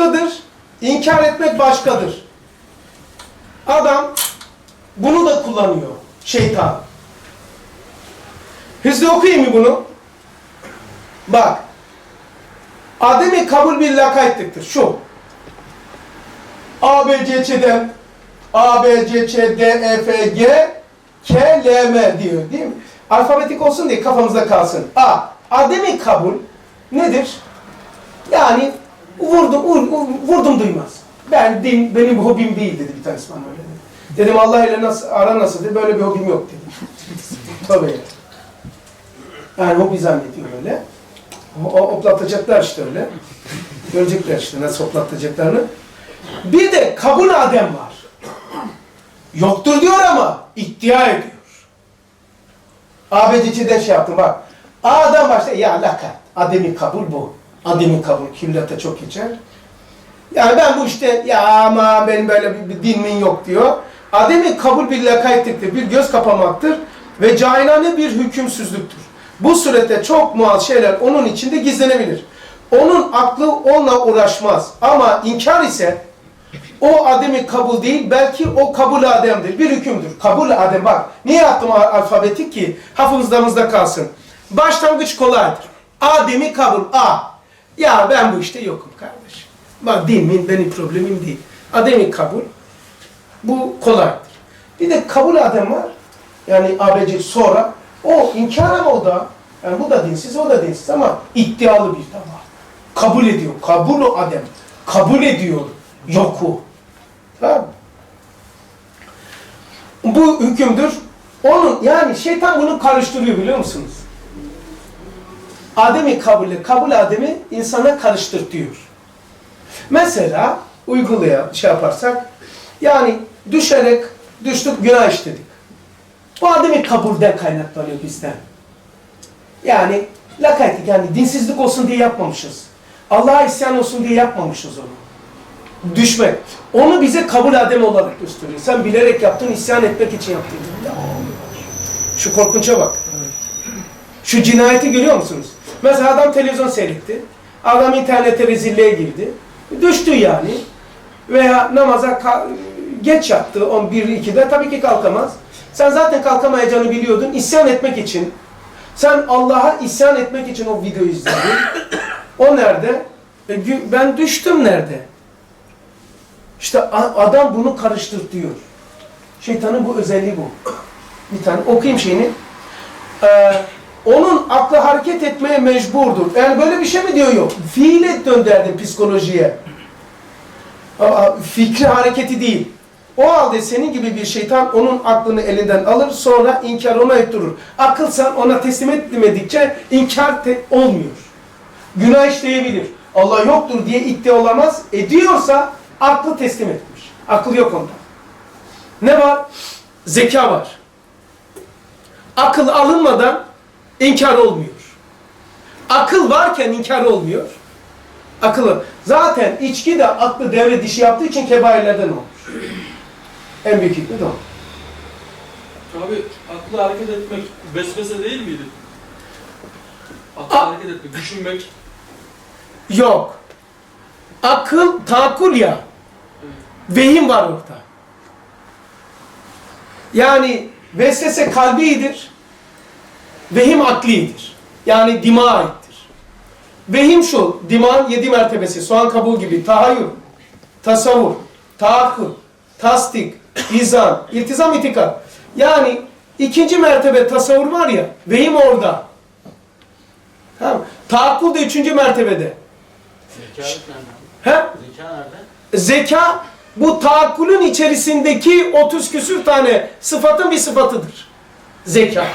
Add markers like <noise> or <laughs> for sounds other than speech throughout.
başkadır, inkar etmek başkadır. Adam bunu da kullanıyor. Şeytan. Hızlı okuyayım mı bunu? Bak. Adem'i kabul bir lakaytlıktır. Şu. A, B, C, C'den A, B, C, Ç, D, E, F, G, K, L, M diyor değil mi? Alfabetik olsun diye kafamızda kalsın. A. Adem'i kabul nedir? Yani vurdum, vur- vurdum duymaz. Ben din, benim hobim değil dedi bir tanesi bana öyle dedi. Dedim Allah ile nasıl, ara nasıl dedi, böyle bir hobim yok dedim. <laughs> Tabii. Yani hobi zannediyor öyle. O, o- hoplatacaklar işte öyle. Görecekler işte nasıl hoplatacaklarını. Bir de kabul Adem var. Yoktur diyor ama iddia ediyor. ABC'den şey yaptım bak. A'dan başla ya lakat. Adem'i kabul bu. Adem'i kabul. Küllete çok geçer. Yani ben bu işte ya ama benim böyle bir, bir din min yok diyor. Adem'i kabul bir lakaytlıktır, bir göz kapamaktır ve cahilane bir hükümsüzlüktür. Bu surette çok muaz şeyler onun içinde gizlenebilir. Onun aklı onunla uğraşmaz. Ama inkar ise o Adem'i kabul değil, belki o kabul Adem'dir. Bir hükümdür. Kabul Adem bak. Niye yaptım al- alfabetik ki? Hafızamızda kalsın. Başlangıç kolaydır. Adem'i kabul. A. Ya ben bu işte yokum kardeşim. Bak dinin benim problemim değil. Adem'i kabul. Bu kolaydır. Bir de kabul Adem var. Yani ABC sonra. O inkar ama o da. Yani bu da dinsiz, o da dinsiz ama iddialı bir de var. Kabul ediyor. Kabul o Adem. Kabul ediyor. Yoku. Tamam? Bu hükümdür. Onun yani şeytan bunu karıştırıyor biliyor musunuz? Adem'i kabulü, kabul Adem'i insana karıştırtıyor. Mesela uygulaya şey yaparsak yani düşerek düştük günah işledik. Bu Adem'i kabulden kaynaklanıyor bizden. Yani lakaytlık yani dinsizlik olsun diye yapmamışız. Allah'a isyan olsun diye yapmamışız onu düşmek. Onu bize kabul adem olarak gösteriyor. Sen bilerek yaptın, isyan etmek için yaptın. Ya, Şu korkunça bak. Şu cinayeti görüyor musunuz? Mesela adam televizyon seyretti. Adam internete rezilliğe girdi. Düştü yani. Veya namaza geç yattı 11-2'de tabii ki kalkamaz. Sen zaten kalkamayacağını biliyordun. İsyan etmek için. Sen Allah'a isyan etmek için o videoyu izledin. O nerede? E, ben düştüm nerede? İşte adam bunu karıştırtıyor. Şeytanın bu özelliği bu. Bir tane okuyayım şeyini. Ee, onun aklı hareket etmeye mecburdur. Yani böyle bir şey mi diyor yok. Fiile dönderdin psikolojiye. Fikri hareketi değil. O halde senin gibi bir şeytan onun aklını elinden alır sonra inkar ona ettirir. Akıl sen ona teslim etmedikçe inkar olmuyor. Günah işleyebilir. Allah yoktur diye iddia olamaz. Ediyorsa aklı teslim etmiş. Akıl yok onda. Ne var? Zeka var. Akıl alınmadan inkar olmuyor. Akıl varken inkar olmuyor. Akıllı. Zaten içki de aklı devre dişi yaptığı için kebairlerden olmuş. En büyük hikmet o. Abi aklı hareket etmek vesvese değil miydi? Aklı A- hareket etmek, düşünmek. Yok. Akıl, tahakkul ya. Vehim var orada. Yani vesvese kalbidir. Vehim aklidir. Yani dima aittir. Vehim şu, dimağın yedi mertebesi, soğan kabuğu gibi tahayyül, tasavvur, taakkul, tasdik, izan, iltizam, itikat. Yani ikinci mertebe tasavvur var ya, vehim orada. Tamam. mı? Taakkul da üçüncü mertebede. Zeka nerede? He? Zeka nerede? Zeka bu taakkulün içerisindeki 30 küsür tane sıfatın bir sıfatıdır. Zeka.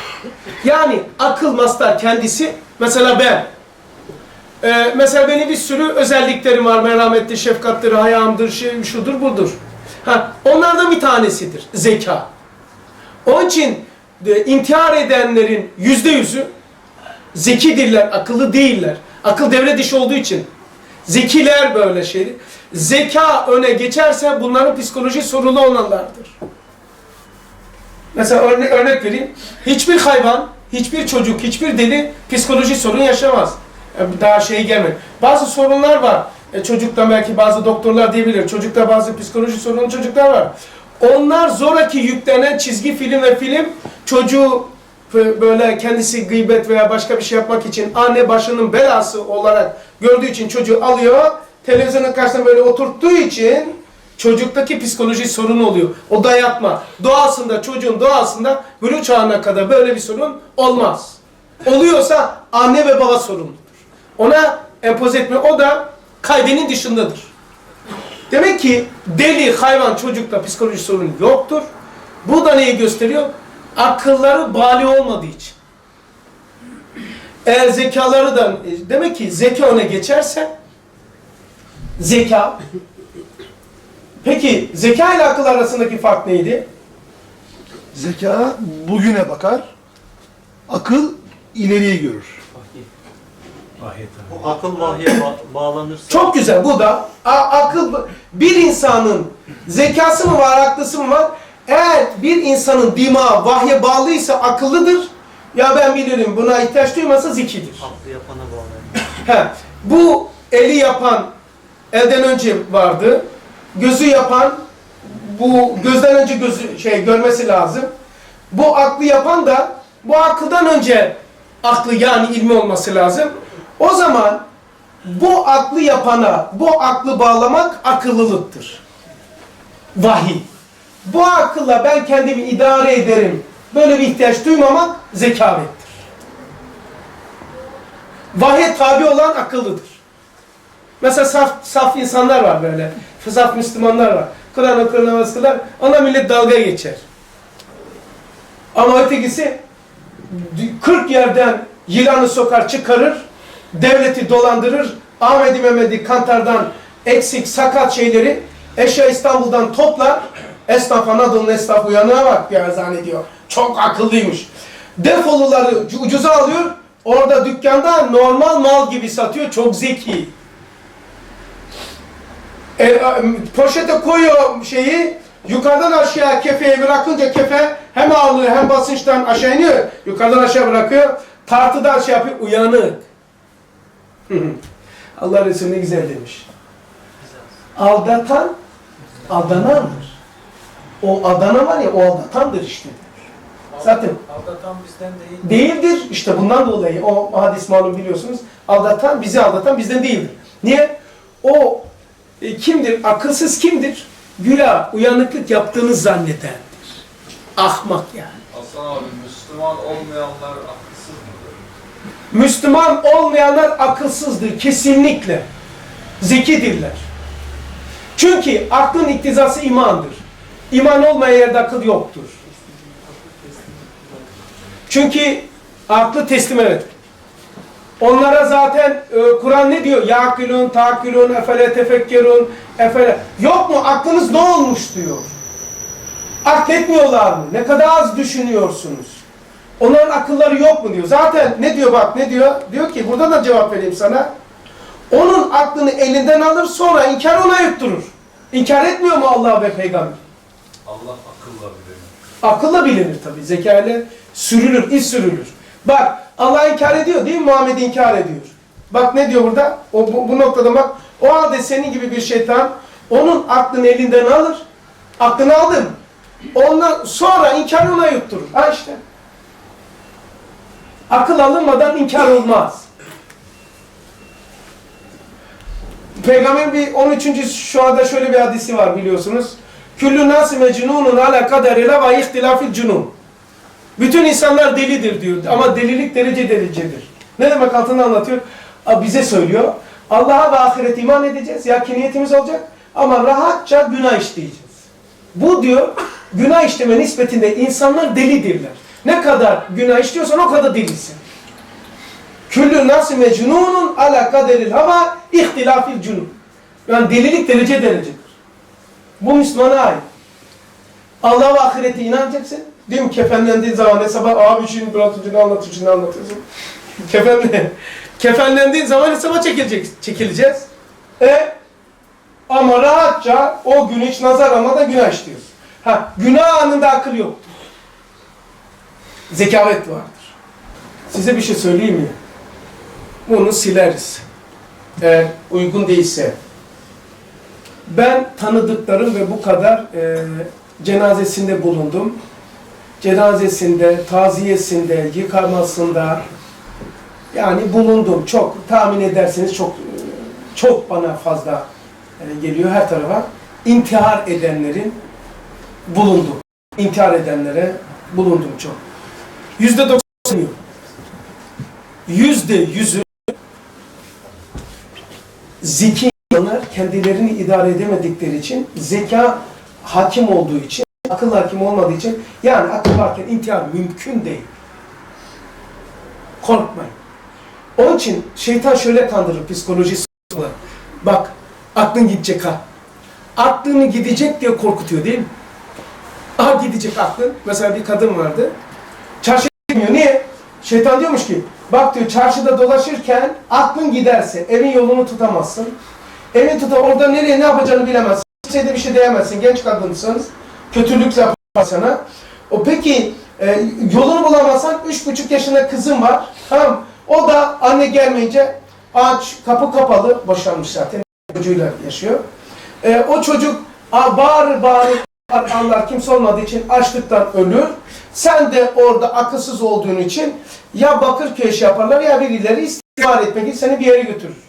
Yani akıl mastar kendisi. Mesela ben. Ee, mesela benim bir sürü özelliklerim var. Merhametli, şefkatli, hayamdır, şey, şudur, budur. Ha, onlardan bir tanesidir. Zeka. Onun için e, intihar edenlerin yüzde yüzü zekidirler, akıllı değiller. Akıl devre dışı olduğu için. Zekiler böyle şey. Zeka öne geçerse bunların psikoloji sorunu olanlardır. Mesela örne örnek vereyim. Hiçbir hayvan, hiçbir çocuk, hiçbir deli psikoloji sorun yaşamaz. Yani Daha şey gelmedi. Bazı sorunlar var. e, çocukta belki bazı doktorlar diyebilir, çocukta bazı psikoloji sorunlu çocuklar var. Onlar zoraki yüklenen çizgi film ve film çocuğu bö- böyle kendisi gıybet veya başka bir şey yapmak için anne başının belası olarak gördüğü için çocuğu alıyor, televizyonun karşısına böyle oturttuğu için çocuktaki psikoloji sorunu oluyor. O dayatma. Doğasında, çocuğun doğasında bülü çağına kadar böyle bir sorun olmaz. Oluyorsa anne ve baba sorumludur. Ona empoze etme, o da kaidenin dışındadır. Demek ki deli, hayvan, çocukta psikoloji sorunu yoktur. Bu da neyi gösteriyor? Akılları bali olmadığı için. Eğer zekaları da, demek ki zeka öne geçerse, zeka, peki zeka ile akıl arasındaki fark neydi? Zeka bugüne bakar, akıl ileriyi görür. O akıl vahye ba- bağlanırsa Çok güzel. Bu da a- akıl bir insanın zekası mı var, aklısı mı var? Eğer bir insanın dimağı vahye bağlıysa akıllıdır. Ya ben bilirim buna ihtiyaç duymasa zekidir. aklı yapana bağlanır. He, bu eli yapan elden önce vardı. Gözü yapan bu gözden önce gözü şey görmesi lazım. Bu aklı yapan da bu akıldan önce aklı yani ilmi olması lazım. O zaman bu aklı yapana bu aklı bağlamak akıllılıktır. Vahiy. Bu akılla ben kendimi idare ederim. Böyle bir ihtiyaç duymamak zekavettir. Vahye tabi olan akıllıdır. Mesela saf, saf insanlar var böyle. Saf Müslümanlar var. Kur'an okur namaz kılar. Ona millet dalga geçer. Ama ötekisi 40 yerden yılanı sokar çıkarır. Devleti dolandırır. Ahmedi Mehmedi Kantar'dan eksik sakat şeyleri eşya İstanbul'dan toplar. Esnaf Anadolu'nun esnaf uyanığa bak ya zannediyor. Çok akıllıymış. Defoluları ucuza alıyor. Orada dükkanda normal mal gibi satıyor. Çok zeki. E, poşete koyuyor şeyi. Yukarıdan aşağı kefeyi bırakınca kefe hem ağırlığı hem basınçtan aşağı iniyor. Yukarıdan aşağı bırakıyor. Tartıdan şey yapıyor. Uyanık. Allah Resulü ne güzel demiş. Aldatan aldanandır. O aldana var ya o aldatandır işte. Zaten Aldatan bizden değil. değildir. İşte bundan dolayı o hadis malum biliyorsunuz. Aldatan, bizi aldatan bizden değildir. Niye? O e, kimdir? Akılsız kimdir? Güla, uyanıklık yaptığını zannedendir. Ahmak yani. Hasan abi Müslüman olmayanlar akılsız mıdır? Müslüman olmayanlar akılsızdır kesinlikle. Zekidirler. Çünkü aklın iktizası imandır. İman olmayan yerde akıl yoktur. Çünkü aklı teslim evet. Onlara zaten e, Kur'an ne diyor? Yakilun, takilun, efele tefekkerun, efele. Yok mu? Aklınız ne olmuş diyor. Akletmiyorlar mı? Ne kadar az düşünüyorsunuz? Onların akılları yok mu diyor. Zaten ne diyor bak ne diyor? Diyor ki burada da cevap vereyim sana. Onun aklını elinden alır sonra inkar ona yutturur. İnkar etmiyor mu Allah ve peygamber? Allah akılla bilir. Akılla bilinir tabi. Zeka ile sürülür, iz sürülür. Bak Allah inkar ediyor değil mi? Muhammed inkar ediyor. Bak ne diyor burada? O, bu, bu noktada bak. O halde senin gibi bir şeytan onun aklını elinden alır. Aklını aldım. Ondan sonra inkar ona yutturur. Ha işte. Akıl alınmadan inkar olmaz. Peygamber bir 13. şu anda şöyle bir hadisi var biliyorsunuz. Küllü nâsi mecnûnun ala kaderine ve ihtilafil cunun. Bütün insanlar delidir diyor ama delilik derece derecedir. Ne demek altını anlatıyor? Bize söylüyor. Allah'a ve ahiret iman edeceğiz. Yakiniyetimiz olacak. Ama rahatça günah işleyeceğiz. Bu diyor günah işleme nispetinde insanlar delidirler. Ne kadar günah işliyorsan o kadar delisin. Küllü nasi mecnunun ala kaderil hava ihtilafil cunun. Yani delilik derece derecedir. Bu Müslümana ait. Allah ve ahirete inanacaksın. Değil mi? Kefenlendiğin zaman ne sabah abi şimdi bırakıcı ne anlatıyorsun şimdi anlatıyorsun. Kefenle, kefenlendiğin zaman hesaba çekilecek, çekileceğiz. E ama rahatça o gün hiç nazar almadan günah işliyoruz. Ha, günah anında akıl yoktur. Zekavet vardır. Size bir şey söyleyeyim mi? Bunu sileriz. eğer uygun değilse ben tanıdıklarım ve bu kadar e, cenazesinde bulundum. Cenazesinde, taziyesinde, yıkamasında yani bulundum. Çok tahmin ederseniz çok çok bana fazla e, geliyor her tarafa. İntihar edenlerin bulundum. İntihar edenlere bulundum çok. Yüzde doksan. Yüzde yüzü zeki insanlar kendilerini idare edemedikleri için, zeka hakim olduğu için, akıl hakim olmadığı için, yani akıl varken intihar mümkün değil. Korkmayın. Onun için şeytan şöyle kandırır psikolojisi. Bak, aklın gidecek ha. Aklını gidecek diye korkutuyor değil mi? Aha gidecek aklın. Mesela bir kadın vardı. Çarşıya gitmiyor. Niye? Şeytan diyormuş ki, bak diyor çarşıda dolaşırken aklın giderse evin yolunu tutamazsın. Evin tuta orada nereye ne yapacağını bilemezsin. Kimseye de bir şey diyemezsin. Genç kadınsınız. Kötülük yapar sana. O peki e, yolunu bulamazsan üç buçuk yaşında kızın var. Tamam. O da anne gelmeyince aç kapı kapalı boşanmış zaten çocuğuyla yaşıyor. E, o çocuk bağırır bağırır anlar kimse olmadığı için açlıktan ölür. Sen de orada akılsız olduğun için ya Bakırköy şey yaparlar ya birileri istihbar etmek için seni bir yere götürür.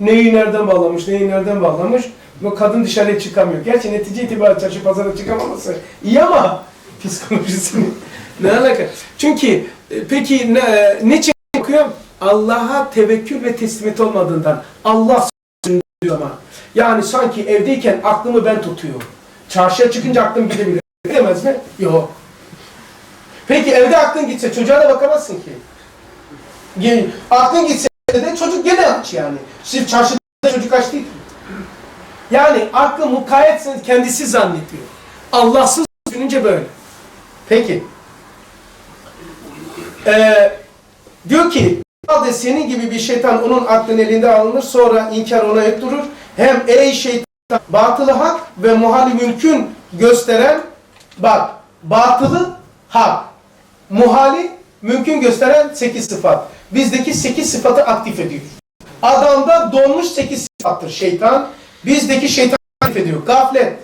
Neyi nereden bağlamış, neyi nereden bağlamış. Bu kadın dışarıya çıkamıyor. Gerçi netice itibariyle çarşı pazara çıkamaması iyi ama psikolojisini <laughs> ne alaka? Çünkü e, peki ne, ne için okuyor? Allah'a tevekkül ve teslimiyet olmadığından Allah diyor ama. Yani sanki evdeyken aklımı ben tutuyorum. Çarşıya çıkınca aklım gidebilir. Gidemez mi? Yok. Peki evde aklın gitse çocuğa da bakamazsın ki. Aklın gitse de çocuk gene aç yani. Sırf çarşıda çocuk aç değil. Yani aklı mukayyetse kendisi zannediyor. Allahsız düşününce böyle. Peki. Ee, diyor ki Herhalde senin gibi bir şeytan onun aklın elinde alınır sonra inkar ona et durur. Hem ey şeytan batılı hak ve muhali mümkün gösteren bak batılı hak muhali mümkün gösteren 8 sıfat. Bizdeki 8 sıfatı aktif ediyor. Adamda donmuş 8 sıfattır şeytan. Bizdeki şeytan aktif ediyor. Gaflet,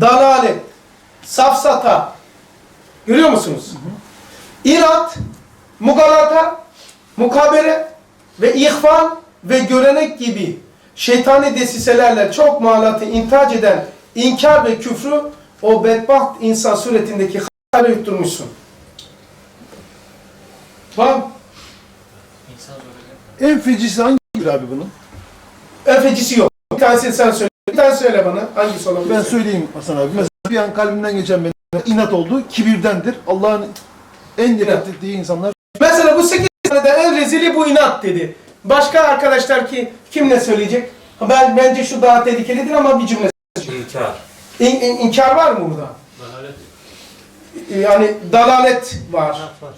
dalalet, safsata. Görüyor musunuz? İrat, mugalata, mukabere ve ihfal ve görenek gibi şeytani desiselerle çok malatı intac eden inkar ve küfrü o bedbaht insan suretindeki hale yutturmuşsun. Tamam. En fecisi hangisidir abi bunun? Öfecisi yok. Bir tanesini sen söyle. Bir tane söyle bana. Hangisi olabilir? Ben söyleyeyim Hasan abi. Mesela bir an kalbimden geçen benim inat oldu. Kibirdendir. Allah'ın en nefret ettiği insanlar Mesela bu 8 tanede en rezili bu inat dedi. Başka arkadaşlar ki kim ne söyleyecek? Ben bence şu daha tehlikelidir ama bir cümle. İnkar. İn, in- inkar var mı burada? Dalalet Yani dalalet var. inat var.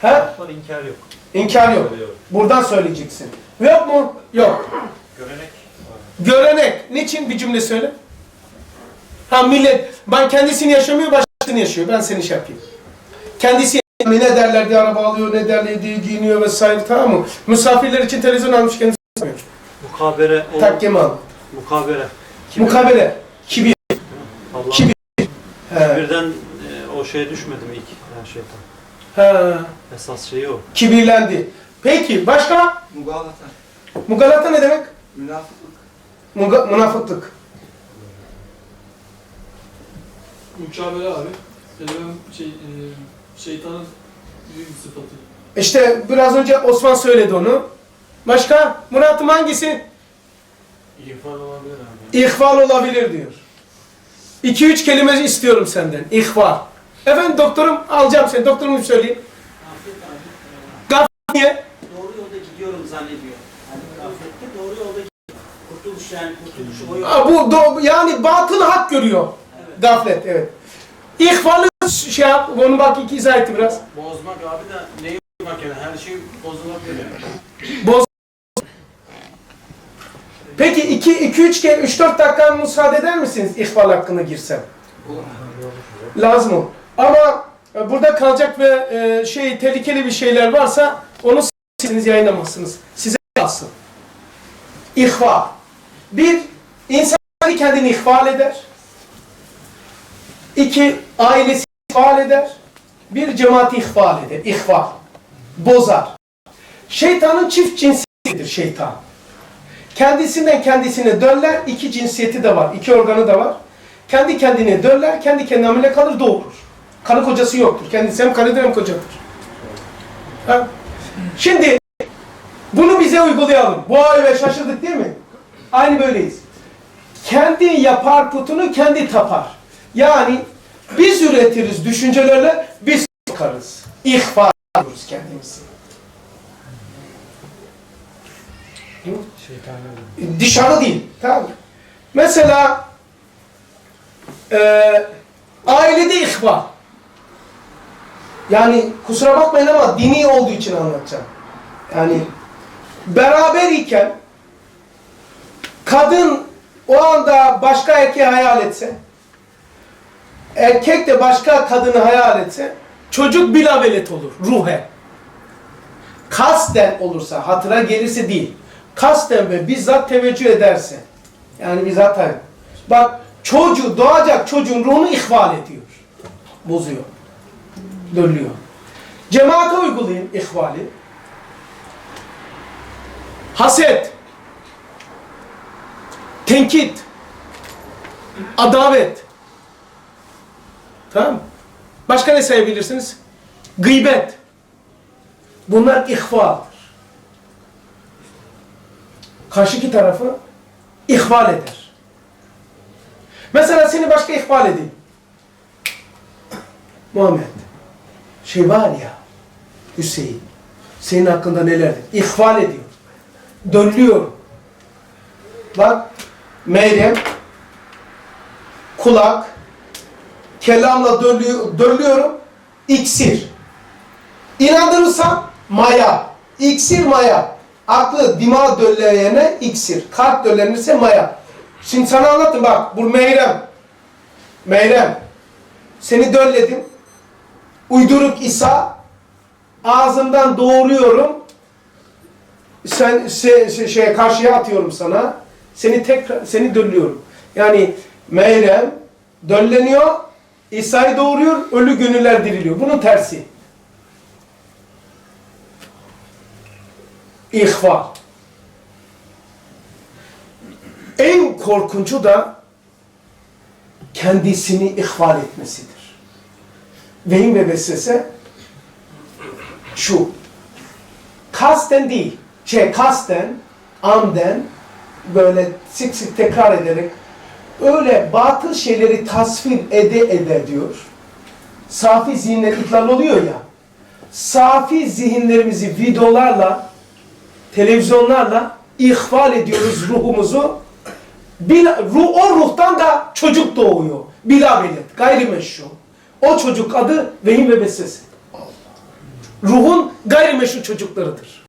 He? İnat var, inkar yok. İnkar yok. Buradan söyleyeceksin. Yok mu? Yok. Görenek. Görenek. Niçin bir cümle söyle? Ha millet, ben kendisini yaşamıyor, başkasını yaşıyor. Ben seni şey yapayım. Kendisi ne derler diye araba alıyor, ne derler diye giyiniyor vesaire tamam mı? Misafirler için televizyon almış kendisi yapmıyor. Mukabere, Takke al. mukabere. Kibir. Mukabele. Kibir. Allah Kibir. He. Birden e, o şeye düşmedim ilk yani şeytan. He. Esas şeyi o. Kibirlendi. Peki başka? Mugalata. Mugalata ne demek? Münafıklık. Muga- münafıklık. Mükabele abi. Kelimem şey, e, şeytanın büyük bir sıfatı. İşte biraz önce Osman söyledi onu. Başka? Murat'ım hangisi? İrfan olabilir abi. İhval olabilir diyor. 2-3 kelime istiyorum senden. İhval. Efendim doktorum alacağım seni. Doktorum söyleyeyim. Gaflet niye? doğru yolda gidiyorum zannediyor. Yani gaflette doğru yolda gidiyor. Kurtuluş yani kurtuluş o yol. Aa, Bu do- yani batıl hak görüyor. Gaflet evet. İhvalı şey yap. Onu bak iki izah etti biraz. Bozmak abi de neyi bozmak yani her şey bozulabilir yani. Boz. Peki 2 2 3 kere 3 4 dakika müsaade eder misiniz ihval hakkına girsem? Lazım. Ama e, burada kalacak ve e, şey tehlikeli bir şeyler varsa onu siz yayınlamazsınız. Size kalsın. İhva. Bir, insan kendi kendini ihval eder. İki, ailesi ihval eder. Bir, cemaati ihval eder. İhval. Bozar. Şeytanın çift cinsiyetidir şeytan. Kendisinden kendisine döller. iki cinsiyeti de var. iki organı da var. Kendi kendine döller. Kendi kendine hamile kalır doğurur. Karı kocası yoktur. Kendisi hem karıdır hem kocadır. Ha? Şimdi bunu bize uygulayalım. Bu ay şaşırdık değil mi? Aynı böyleyiz. Kendi yapar putunu kendi tapar. Yani biz üretiriz düşüncelerle biz sokarız. İhfa ediyoruz kendimizi. Dışarı değil. Tamam? Mesela eee ailede ihva. Yani kusura bakmayın ama dini olduğu için anlatacağım. Yani beraber iken kadın o anda başka erkeği hayal etse, erkek de başka kadını hayal etse, çocuk bilavelet olur, ruhe. Kasten olursa, hatıra gelirse değil, kasten ve bizzat teveccüh ederse, yani bizzat hayal. Bak, çocuğu, doğacak çocuğun ruhunu ihval ediyor, bozuyor, dönüyor. Cemaate uygulayın ihvali. Haset, tenkit, adavet. Tamam? Başka ne sayabilirsiniz? Gıybet. Bunlar ihvaldir. Karşıki tarafı ihval eder. Mesela seni başka ihval edeyim. Muhammed, şey var ya, Hüseyin, senin hakkında nelerdir? İhval ediyor. Dönlüyor. Bak, Meryem, kulak, kelamla dönlüyor, dönlüyorum, iksir. İnandırırsam maya, iksir maya. Aklı, dima dölleyene iksir, kalp döllenirse maya. Şimdi sana anlattım bak, bu Meyrem. Meyrem, seni dölledim. Uyduruk İsa, ağzımdan doğuruyorum. Sen şey, şey, şeye karşıya atıyorum sana. Seni tekrar seni döllüyorum. Yani Meyrem dölleniyor, İsa'yı doğuruyor, ölü gönüller diriliyor. Bunun tersi. İhva. En korkuncu da kendisini ihval etmesidir. Vehim ve vesvese şu. Kasten değil. Şey kasten, amden böyle sık sık tekrar ederek öyle batıl şeyleri tasvir ede ede diyor. Safi zihinler ihlal oluyor ya. Safi zihinlerimizi videolarla, televizyonlarla ihval ediyoruz ruhumuzu. Bila, ruh, o ruhtan da çocuk doğuyor. Bila velet, gayrimeşru. O çocuk adı vehim ve vesvese. Ruhun gayrimeşru çocuklarıdır.